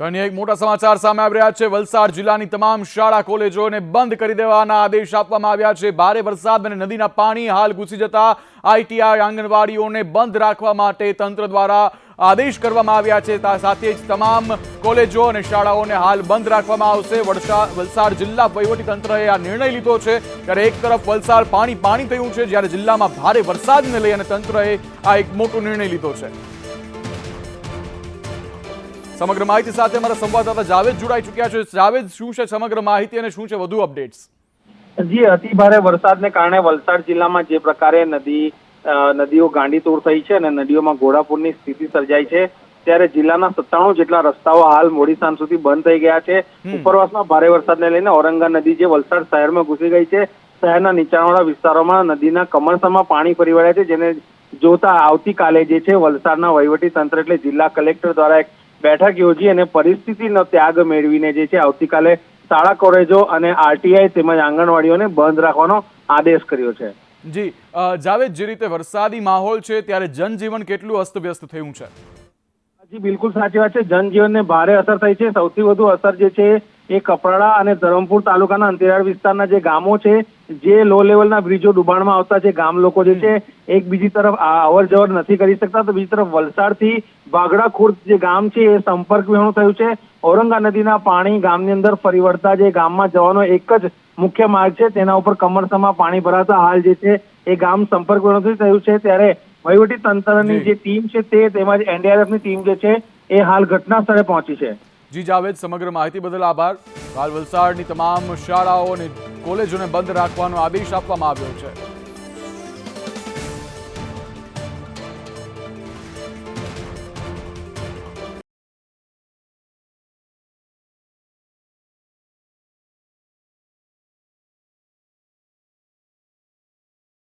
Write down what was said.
તો અન્ય એક મોટા સમાચાર સામે આવી રહ્યા છે. વલસાડ જિલ્લાની તમામ શાળા, કોલેજોને બંધ કરી દેવાના આદેશ આપવામાં આવ્યા છે. ભારે વરસાદ અને નદીના પાણી હાલ ઘૂસી જતા આઈટીઆઈ આંગણવાડીઓને બંધ રાખવા માટે તંત્ર દ્વારા આદેશ કરવામાં આવ્યા છે. સાથે જ તમામ કોલેજો અને શાળાઓને હાલ બંધ રાખવામાં આવશે. વલસાડ જિલ્લા વહીવટી તંત્રએ આ નિર્ણય લીધો છે. ત્યારે એક તરફ વલસાડ પાણી પાણી થયું છે, જ્યારે જિલ્લામાં ભારે વરસાદને લઈ અને તંત્રએ આ એક મોટો નિર્ણય લીધો છે. સમગ્ર માહિતી સાથે અમારા સંવાદદાતા જાવેદ જોડાઈ ચૂક્યા છે. જાવેદ શું છે સમગ્ર માહિતી અને શું છે વધુ અપડેટ્સ? જી અતિ ભારે વરસાદને કારણે વલસાડ જિલ્લામાં જે પ્રકારે નદી નદીઓ ગાંડીતુર થઈ છે અને નદીઓમાં ઘોડાપૂરની સ્થિતિ સર્જાઈ છે. ત્યારે જિલ્લાના સત્તાણું જેટલા રસ્તાઓ હાલ મોડી સાંજ સુધી બંધ થઈ ગયા છે. ઉપરવાસમાં ભારે વરસાદને લઈને ઔરંગા નદી જે વલસાડ શહેરમાં ઘૂસી ગઈ છે શહેરના નીચાણવાળા વિસ્તારોમાં નદીના કમરસામાં પાણી ફરી વળ્યા છે જેને જોતા આવતીકાલે જે છે વલસાડના વહીવટી તંત્ર એટલે જિલ્લા કલેક્ટર દ્વારા એક બેઠક યોજી અને પરિસ્થિતિનો ત્યાગ મેળવીને જે છે આવતીકાલે શાળા કોલેજો અને આરટીઆઈ તેમજ આંગણવાડીઓને બંધ રાખવાનો આદેશ કર્યો છે. જી જાવેદ જે રીતે વરસાદી માહોલ છે ત્યારે જનજીવન કેટલું અસ્તવ્યસ્ત થયું છે? જી બિલકુલ સાચી વાત છે. જનજીવનને ભારે અસર થઈ છે. સૌથી વધુ અસર જે છે એ કપરાડા અને ધરમપુર તાલુકાના અંતરિયાળ વિસ્તારના જે ગામો છે જે લો લેવલના બ્રિજો ડુબાણમાં આવતા છે ગામ લોકો જે છે એક બીજી તરફ આ અવર જવર નથી કરી શકતા તો બીજી તરફ વલસાડથી વાગડા ખુર્દ જે ગામ છે એ સંપર્ક વિહોણું થયું છે. ઔરંગા નદીના પાણી ગામની અંદર ફરી વળતા જે ગામમાં જવાનો એક જ મુખ્ય માર્ગ છે તેના ઉપર કમરસામાં પાણી ભરાતા હાલ જે છે એ ગામ સંપર્ક વિહોણું થયું છે. ત્યારે વહીવટી તંત્રની જે. ટીમ છે તે તેમજ એનડીઆરએફની ટીમ જે છે એ હાલ ઘટના સ્થળે પહોંચી છે. જી જાવેદ, સમગ્ર માહિતી બદલ આભાર. હાલ વલસાડની તમામ શાળાઓ અને કોલેજોને બંધ રાખવાનો આદેશ આપવામાં આવ્યો છે.